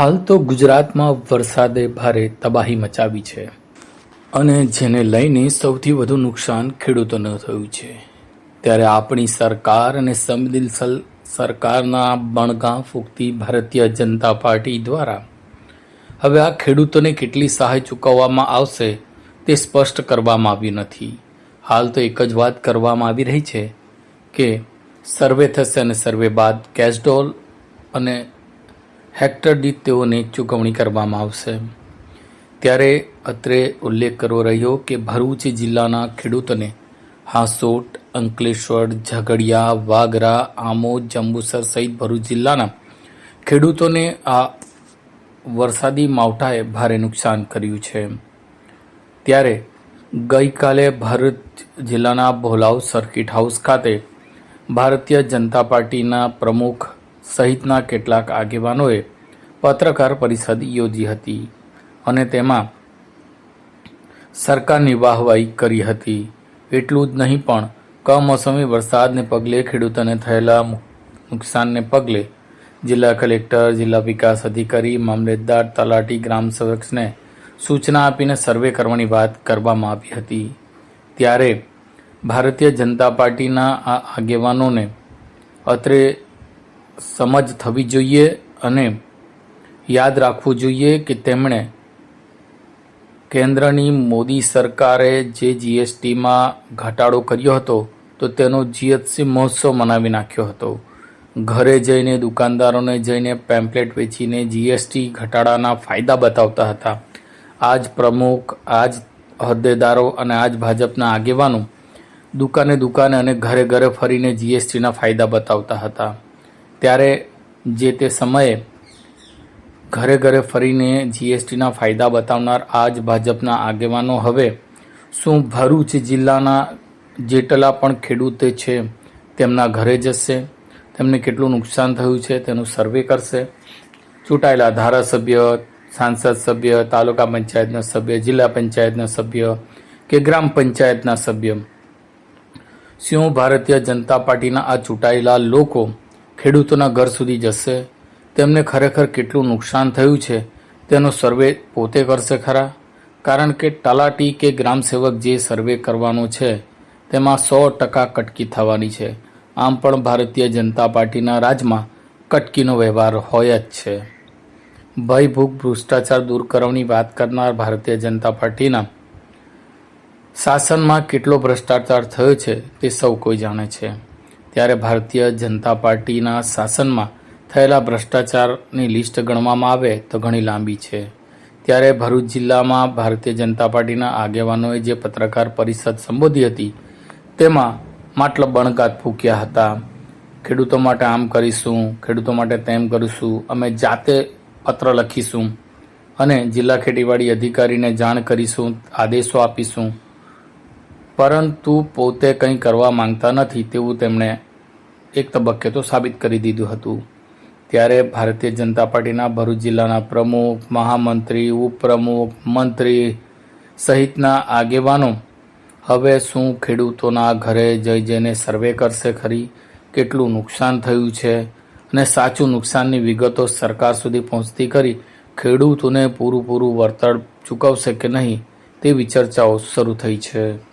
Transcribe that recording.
હાલ તો ગુજરાતમાં વરસાદે ભારે તબાહી મચાવી છે. અને જેને લઈને સૌથી વધુ નુકસાન ખેડૂતોને થયું છે. ત્યારે આપણી સરકાર અને સંવેદનશીલ સરકારના બણગા ફૂંકતી ભારતીય જનતા પાર્ટી દ્વારા હવે આ ખેડૂતોને કેટલી સહાય ચૂકવવામાં આવશે તે સ્પષ્ટ કરવામાં આવ્યું નથી. હાલ તો એક જ વાત કરવામાં આવી રહી છે કે સર્વે થશે અને સર્વે બાદ કેશડોલ અને હેક્ટર દીઠ તેઓને ચૂકવણી કરવામાં આવશે. ત્યારે અત્રે ઉલ્લેખ કરવો રહ્યો કે ભરૂચ જિલ્લાના ખેડૂતોને હાંસોટ, અંકલેશ્વર, ઝઘડિયા, વાગરા આમોદ જંબુસર સહિત ભરૂચ જિલ્લાના ખેડૂતોને આ વરસાદી માવઠાએ ભારે નુકસાન કર્યું છે. ત્યારે ગઈકાલે ભરૂચ જિલ્લાના ભોલાવ સર્કિટ હાઉસ ખાતે ભારતીય જનતા પાર્ટીના પ્રમુખ સહિતના કેટલાક આગેવાનોએ પત્રકાર પરિષદ યોજી હતી અને તેમાં સરકારની વાહવાહી કરી હતી. એટલું જ નહીં પણ કમોસમી વરસાદને પગલે ખેડૂતોને થયેલા નુકસાનને પગલે જિલ્લા કલેક્ટર, જિલ્લા વિકાસ અધિકારી મામલતદાર તલાટી, ગ્રામ સવક્ષને સૂચના આપીને સર્વે કરવાની વાત કરવામાં આવી હતી. ત્યારે ભારતીય જનતા પાર્ટીના આ આગેવાનોને અત્રે સમજ થવી જોઈએ અને યાદ રાખવું જોઈએ કે તેમણે કેન્દ્રની મોદી સરકારે જે જીએસટીમાં ઘટાડો કર્યો હતો, તો તેનો જીએસટી મહોત્સવ મનાવી નાખ્યો હતો. ઘરે જઈને દુકાનદારોને જઈને પેમ્પલેટ વેચીને જીએસટી ઘટાડાના ફાયદા બતાવતા હતા. આજ પ્રમુખ, આજ હોદ્દેદારો અને આજ ભાજપના આગેવાનો દુકાને દુકાને અને ઘરે ઘરે ફરીને જીએસટીના ફાયદા બતાવતા હતા. ત્યારે જે તે સમયે ઘરે ઘરે ફરીને જીએસટીના ફાયદા બતાવનાર આ જ ભાજપના આગેવાનો હવે શું ભરૂચ જિલ્લાના જેટલા પણ ખેડૂત છે તેમના ઘરે જશે, તેમને કેટલું નુકસાન થયું છે તેનું સર્વે કરશે. ચૂંટાયેલા ધારાસભ્ય, સાંસદ સભ્ય, તાલુકા પંચાયતના સભ્ય, જિલ્લા પંચાયતના સભ્ય કે ગ્રામ પંચાયતના સભ્ય. શું ભારતીય જનતા પાર્ટીના આ ચૂંટાયેલા લોકો ખેડૂતોના ઘર સુધી જશે. તેમને ખરેખર કેટલું નુકસાન થયું છે, તેનો સર્વે પોતે કરશે ખરા? કારણ કે તલાટી કે ગ્રામ સેવક જે સર્વે કરવાનો છે, તેમાં સો ટકા કટકી થવાની છે. આમ પણ ભારતીય જનતા પાર્ટીના રાજમાં કટકીનો વ્યવહાર હોય જ છે. ભય ભૂખ ભ્રષ્ટાચાર દૂર કરવાની વાત કરનાર ભારતીય જનતા પાર્ટીના શાસનમાં કેટલો ભ્રષ્ટાચાર થયો છે, તે સૌ કોઈ જાણે છે. ત્યારે ભારતીય જનતા પાર્ટીના શાસનમાં થયેલા ભ્રષ્ટાચારની લિસ્ટ ગણવામાં આવે તો ઘણી લાંબી છે. ત્યારે ભરૂચ જિલ્લામાં ભારતીય જનતા પાર્ટીના આગેવાનોએ જે પત્રકાર પરિષદ સંબોધી હતી, તેમાં માટલ બણકાત ફૂક્યા હતા. ખેડૂતો માટે આમ કરીશું, ખેડૂતો માટે તેમ કરીશું, અમે જાતે પત્ર લખીશું અને જિલ્લા ખેતીવાડી અધિકારીને જાણ કરીશું, આદેશો આપીશું. પરંતુ પોતે કંઈ કરવા માંગતા નથી તેવું તેમણે એક તબક્કે તો સાબિત કરી દીધું હતું. ત્યારે ભારતીય જનતા પાર્ટીના ભરૂચ જિલ્લાના પ્રમુખ, મહામંત્રી, ઉપપ્રમુખ, મંત્રી સહિતના આગેવાનો હવે શું ખેડૂતોના ઘરે જઈ જઈને સર્વે કરશે ખરી? કેટલું નુકસાન થયું છે? અને સાચું નુકસાનની વિગતો સરકાર સુધી પહોંચતી કરી ખેડૂતોને પૂરું પૂરું વળતર ચૂકવશે કે નહીં તેવી ચર્ચાઓ શરૂ થઈ છે.